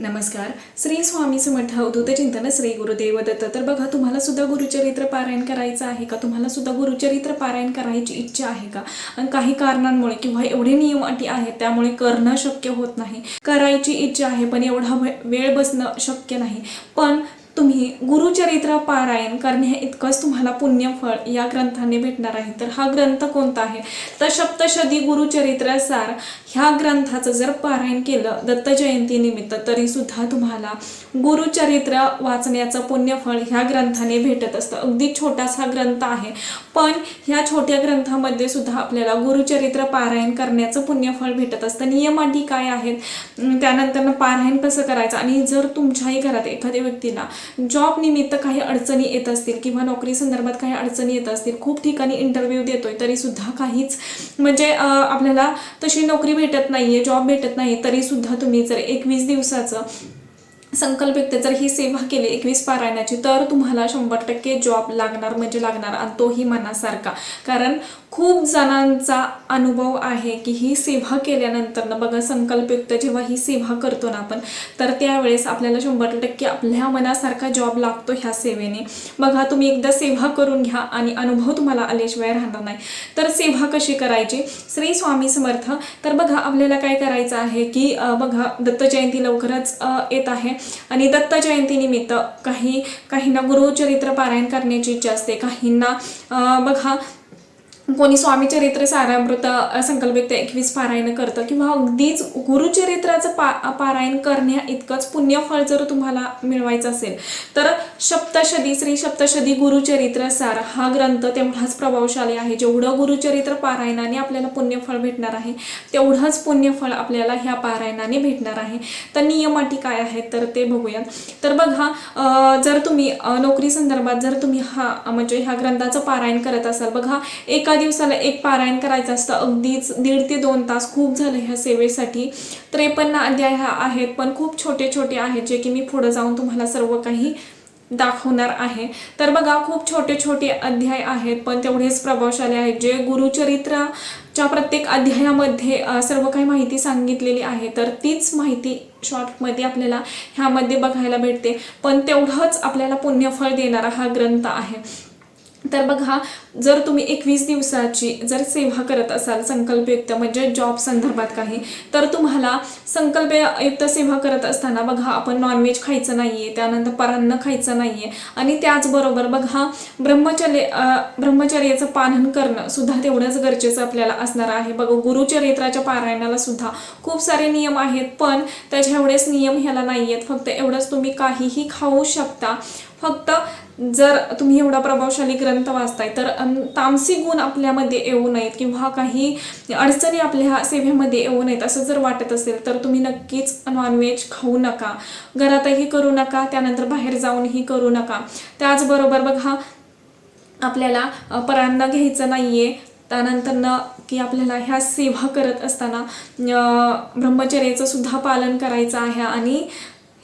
नमस्कार. श्री स्वामी समर्थ अवधूत चिंतन श्री गुरुदेव दत्त. तर बघा तुम्हाला सुद्धा गुरुचरित्र पारायण करायचं आहे का? तुम्हाला सुद्धा गुरुचरित्र पारायण करायची इच्छा आहे का? आणि काही कारणांमुळे किंवा एवढे नियम अटी आहेत त्यामुळे करणं शक्य होत नाही. करायची इच्छा आहे पण एवढा वे- वेळ बसणं शक्य नाही. पण तुम्ही गुरुचरित्र पारायण करण्या इतकंच तुम्हाला पुण्यफळ या ग्रंथाने भेटणार आहे. तर हा ग्रंथ कोणता आहे? तर सप्तशदी गुरुचरित्रासार ह्या ग्रंथाचं जर पारायण केलं दत्त जयंतीनिमित्त तरीसुद्धा तुम्हाला गुरुचरित्र वाचण्याचं पुण्यफळ ह्या ग्रंथाने भेटत असतं. अगदी छोटासा ग्रंथ आहे. पण ह्या छोट्या ग्रंथामध्ये सुद्धा आपल्याला गुरुचरित्र पारायण करण्याचं पुण्यफळ भेटत असतं. नियमाटी काय आहेत? त्यानंतर पारायण कसं करायचं? आणि जर तुमच्याही घरात एखाद्या व्यक्तीला जॉब निमित्त काही अडचणी येत असतील किंवा नोकरी संदर्भात काही अडचणी येत असतील खूप ठिकाणी इंटरव्ह्यू देतोय तरी सुद्धा काहीच म्हणजे आपल्याला तशी नोकरी भेटत नाहीये जॉब भेटत नाही तरी सुद्धा तुम्ही जर एकवीस दिवसाचं संकल्पित जर ही सेवा केली एकवीस पारायणाची तर तुम्हाला शंभर टक्के जॉब लागणार म्हणजे लागणार आणि तोही मनासारखा. कारण खूप जणांचा अनुभव आहे की ही सेवा केल्यानंतर ना बघा संकल्पयुक्त जेव्हा ही सेवा करतो ना आपण तर त्यावेळेस आपल्याला शंभर टक्के आपल्या मनासारखा जॉब लागतो ह्या सेवेने. बघा तुम्ही एकदा सेवा करून घ्या आणि अनुभव तुम्हाला आल्याशिवाय राहणार नाही. तर सेवा कशी करायची? श्री स्वामी समर्थ. तर बघा आपल्याला काय करायचं आहे की बघा दत्त जयंती लवकरच येत आहे. आणि दत्त जयंतीनिमित्त काही काहींना गुरुचरित्र पारायण करण्याची इच्छा असते काहींना बघा कोणी स्वामीचरित्र सारामृत संकल्पित एकवीस पारायण करतं किंवा अगदीच गुरुचरित्राचं पा पारायण करण्या इतकंच पुण्यफळ जर तुम्हाला मिळवायचं असेल तर सप्तशदी श्री सप्तशदी गुरुचरित्र सार हा ग्रंथ तेवढाच प्रभावशाली आहे. जेवढं गुरुचरित्र पारायणाने आपल्याला पुण्यफळ भेटणार आहे तेवढंच पुण्यफळ आपल्याला ह्या पारायणाने भेटणार आहे. तर नियम अटी काय आहेत तर ते बघूयात. तर बघा जर तुम्ही नोकरी संदर्भात जर तुम्ही हा म्हणजे ह्या ग्रंथाचं पारायण करत असाल बघा एका दिवसाला एक पारायण करायचं असतं. अगदीच दीड ते दोन तास खूप झाले ह्या सेवेसाठी. त्रेपन्न अध्याय हा आहेत पण खूप छोटे छोटे आहेत जे की मी पुढं जाऊन तुम्हाला सर्व काही दाखवणार आहे. तर बघा खूप छोटे छोटे अध्याय आहेत पण तेवढेच प्रभावशाली आहेत जे गुरुचरित्राच्या प्रत्येक अध्यायामध्ये सर्व काही माहिती सांगितलेली आहे. तर तीच माहिती शॉर्टमध्ये आपल्याला ह्यामध्ये बघायला भेटते. पण तेवढंच आपल्याला पुण्यफळ देणारा हा ग्रंथ आहे. तर बघा जर तुम्ही एकवीस दिवसाची जर सेवा करत असाल संकल्पयुक्त म्हणजे जॉब संदर्भात काही तर तुम्हाला संकल्पयुक्त सेवा करत असताना बघा आपण नॉनव्हेज खायचं नाही आहे त्यानंतर परान्न खायचं नाही आहे आणि त्याचबरोबर बघा ब्रह्मचर्य ब्रह्मचर्याचं पालन करणं सुद्धा तेवढंच गरजेचं आपल्याला असणार आहे. बघा गुरुचरित्राच्या पारायणाला सुद्धा खूप सारे नियम आहेत पण त्याच्या एवढेच नियम ह्याला नाही आहेत फक्त एवढंच तुम्ही काहीही खाऊ शकता. फक्त जर तुम्ही एवढा प्रभावशाली ग्रंथ वाचताय तर तामसी गुण आपल्यामध्ये येऊ नयेत किंवा काही अडचणी आपल्या सेवेमध्ये येऊ नयेत असं जर वाटत असेल तर तुम्ही नक्कीच नॉनव्हेज खाऊ नका. घरातही करू नका त्यानंतर बाहेर जाऊनही करू नका. त्याचबरोबर बघा आपल्याला परांना घ्यायचं नाही आहे त्यानंतर न की आपल्याला ह्या सेवा करत असताना ब्रह्मचर्याचं सुद्धा पालन करायचं आहे आणि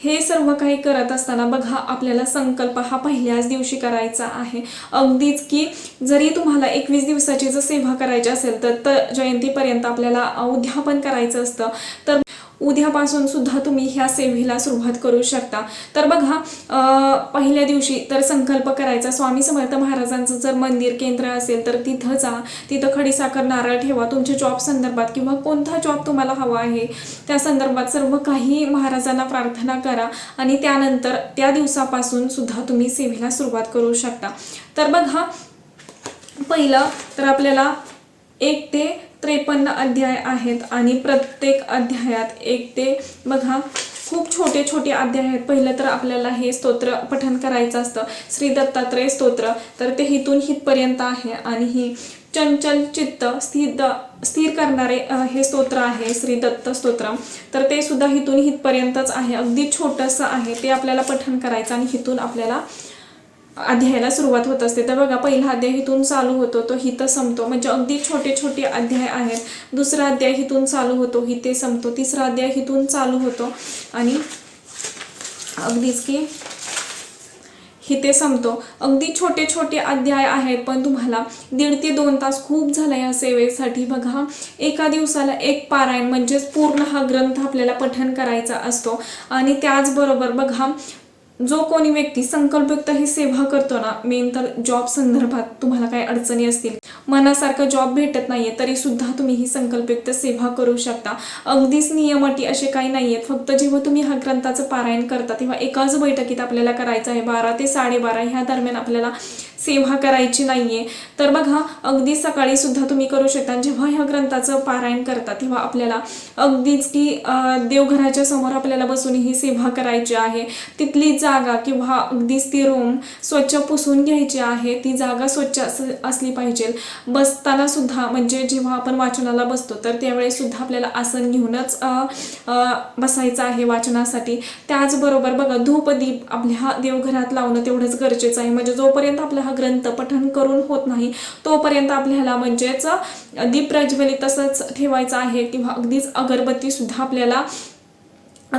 हे सर्व काही करत असताना बघा आपल्याला संकल्प हा पहिल्याच दिवशी करायचा आहे. अगदीच की जरी तुम्हाला एकवीस दिवसाची जर सेवा करायची असेल तर त- जयंतीपर्यंत आपल्याला उद्यापन करायचं असतं. तर उद्यापासून सुद्धा तुम्ही ह्या सेवेला सुरुवात करू शकता. तर बघा पहिल्या दिवशी तर संकल्प करायचा. स्वामी समर्थ महाराजांचं जर मंदिर केंद्र असेल तर तिथं जा. तिथं खडीसाखर नारळ ठेवा. तुमच्या जॉब संदर्भात किंवा कोणता जॉब तुम्हाला हवा आहे त्या संदर्भात सर्व काही महाराजांना प्रार्थना करा. आणि त्यानंतर त्या दिवसापासून सुद्धा तुम्ही सेवेला सुरुवात करू शकता. तर बघा पहिलं तर आपल्याला एक ते त्रेपन्न अध्याय आहेत आणि प्रत्येक अध्यायात एक ते बघा खूप छोटे छोटे अध्याय आहेत. पहिलं तर आपल्याला हे स्तोत्र पठण करायचं असतं. श्री दत्तात्रय स्तोत्र. तर ते हिथून हितपर्यंत आहे आणि ही चंचल चित्त स्थिर स्थिर करणारे हे स्तोत्र आहे श्री दत्त स्तोत्र. तर ते सुद्धा हिथून हितपर्यंतच आहे. अगदी छोटंसं आहे. ते आपल्याला पठण करायचं आणि हिथून आपल्याला अध्यायाला सुरुवात होत असते. तर बघा पहिला अध्याय हिथून चालू होतो तो हिथं संपतो. म्हणजे अगदी छोटे छोटे अध्याय आहेत. दुसरा अध्याय हिथून चालू होतो हिथे संपतो. तिसरा अध्याय हिथून चालू होतो. आणि अगदीच की हिते संपतो. अगदी छोटे छोटे अध्याय आहेत पण तुम्हाला दीड ते दोन तास खूप झाला या सेवेसाठी. बघा एका दिवसाला एक पारायण म्हणजेच पूर्ण हा ग्रंथ आपल्याला पठण करायचा असतो. आणि त्याचबरोबर बघा जो कोणी व्यक्ती संकल्पयुक्त ही सेवा करतो ना मेन तर जॉब संदर्भात तुम्हाला काही अडचणी असतील मनासारखा जॉब भेटत नाहीये तरी सुद्धा तुम्ही ही संकल्पयुक्त सेवा करू शकता. अगदीच नियम अटी असे काही नाहीयेत फक्त जेव्हा तुम्ही हा ग्रंथाचं पारायण करता तेव्हा एकाच बैठकीत आपल्याला करायचं आहे बारा ते साडेबारा ह्या दरम्यान आपल्याला सेवा करायची नाही आहे तर बघा अगदी सकाळी सुद्धा तुम्ही करू शकता. जेव्हा ह्या ग्रंथाचं पारायण करता तेव्हा आपल्याला अगदीच की देवघराच्या समोर आपल्याला बसून ही सेवा करायची आहे. तिथली जागा किंवा अगदीच ती रूम स्वच्छ पुसून घ्यायची आहे. ती जागा स्वच्छ अस असली पाहिजे. बसताना सुद्धा म्हणजे जेव्हा आपण वाचनाला बसतो तर त्यावेळेस सुद्धा आपल्याला आसन घेऊनच बसायचं आहे वाचनासाठी. त्याचबरोबर बघा धूपदीप आपल्या देवघरात लावणं तेवढंच गरजेचं आहे. म्हणजे जोपर्यंत आपला हा ग्रंथ पठन करून होत नाही. तोपर्यंत आपल्याला म्हणजेच दीप प्रज्वलित तसंच ठेवायचं आहे किंवा अगदीच अगरबत्ती सुद्धा आपल्याला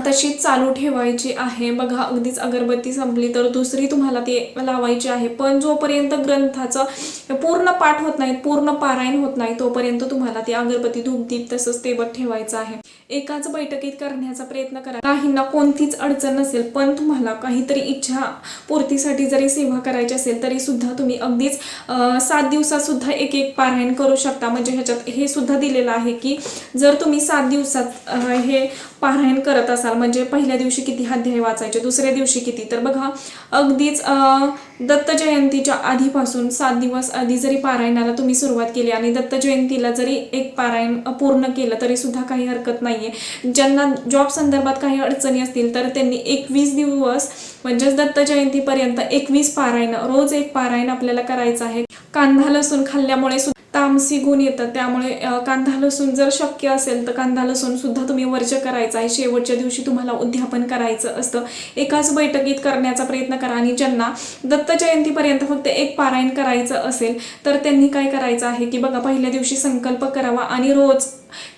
तशीच चालू ठेवायची आहे. बघा अगदीच अगरबत्ती संपली तर दुसरी तुम्हाला ती लावायची आहे. पण जोपर्यंत ग्रंथाचं पूर्ण पाठ होत नाही पूर्ण पारायण होत नाही तोपर्यंत तुम्हाला ती अगरबत्ती धूपदीप तसंच तेवत ठेवायचं आहे. एकाच बैठकीत करण्याचा प्रयत्न करा. काहींना कोणतीच अडचण नसेल पण तुम्हाला काहीतरी इच्छा पूर्तीसाठी जरी सेवा करायची असेल तरी सुद्धा तुम्ही अगदीच सात दिवसात सुद्धा एक एक पारायण करू शकता. म्हणजे ह्याच्यात हे सुद्धा दिलेलं आहे की जर तुम्ही सात दिवसात हे पारायण करत असाल म्हणजे पहिल्या दिवशी किती अध्याय वाचायचे दुसऱ्या दिवशी किती? तर बघा अगदीच अं, दत्त जयंतीच्या आधीपासून सात दिवस आधी जरी पारायणाला तुम्ही सुरुवात केली आणि दत्त जयंतीला जरी एक पारायण पूर्ण केलं तरी सुद्धा काही हरकत नाहीये. ज्यांना जॉब संदर्भात काही अडचणी असतील तर त्यांनी एकवीस दिवस म्हणजेच दत्त जयंतीपर्यंत एकवीस पारायण रोज एक पारायण आपल्याला करायचं आहे. कांदा लसूण खाल्ल्यामुळे तामसी गुण येतात. त्यामुळे कांदा लसूण जर शक्य असेल तर कांदा लसूण सुद्धा तुम्ही वर्ज करायचा आहे शेवटच्या दिवशी तुम्हाला उद्यापन करायचं असतं. एकाच बैठकीत करण्याचा प्रयत्न करा आणि ज्यांना दत्त जयंतीपर्यंत फक्त एक पारायण करायचं असेल तर त्यांनी काय करायचं आहे की बघा पहिल्या दिवशी संकल्प करावा आणि रोज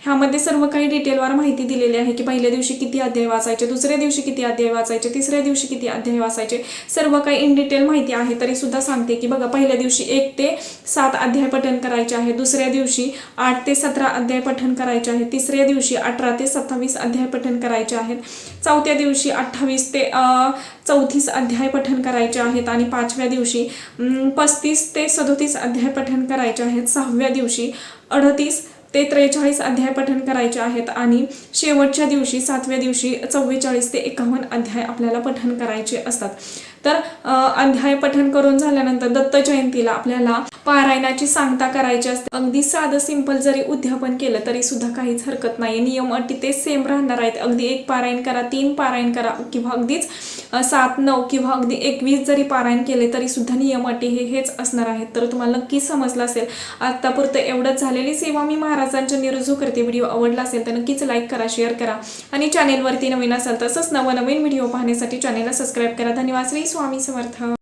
ह्यामध्ये सर्व काही डिटेलवर माहिती दिलेली आहे की पहिल्या दिवशी किती अध्याय वाचायचे दुसऱ्या दिवशी किती अध्याय वाचायचे तिसऱ्या दिवशी किती अध्याय वाचायचे सर्व काही इन डिटेल माहिती आहे. तरी सुद्धा सांगते की बघा पहिल्या दिवशी एक ते सात अध्याय पठण करायचे आहे दुसऱ्या दिवशी आठ ते सतरा अध्याय पठण करायचे आहे तिसऱ्या दिवशी अठरा ते सत्तावीस अध्याय पठण करायचे आहेत चौथ्या दिवशी अठ्ठावीस ते चौतीस अध्याय पठण करायचे आहेत आणि पाचव्या दिवशी पस्तीस ते सदोतीस अध्याय पठण करायचे आहेत सहाव्या दिवशी अडतीस ते त्रेचाळीस अध्याय पठण करायचे आहेत आणि शेवटच्या दिवशी सातव्या दिवशी चव्वेचाळीस ते एकावन्न अध्याय आपल्याला पठण करायचे असतात. तर अध्याय पठण करून झाल्यानंतर दत्त जयंतीला आपल्याला पारायणाची सांगता करायची असते. अगदी साधं सिंपल जरी उद्यापन केलं तरी सुद्धा काहीच हरकत नाही नियम अटी ते सेम राहणार आहेत. अगदी एक पारायण करा तीन पारायण करा किंवा अगदीच सात नऊ किंवा अगदी एकवीस जरी पारायण केले तरी सुद्धा नियम अटी हे हेच असणार आहेत. तर तुम्हाला नक्की समजलं असेल. आत्तापुरतं एवढंच झालेली सेवा मी महाराजांच्या निरुजू करते व्हिडिओ आवडला असेल तर नक्कीच लाईक करा शेअर करा आणि चॅनेलवरती नवीन असाल तसंच नवनवीन व्हिडिओ पाहण्यासाठी चॅनेलला सबस्क्राईब करा. धन्यवाद. श्री स्वामी समर्थ.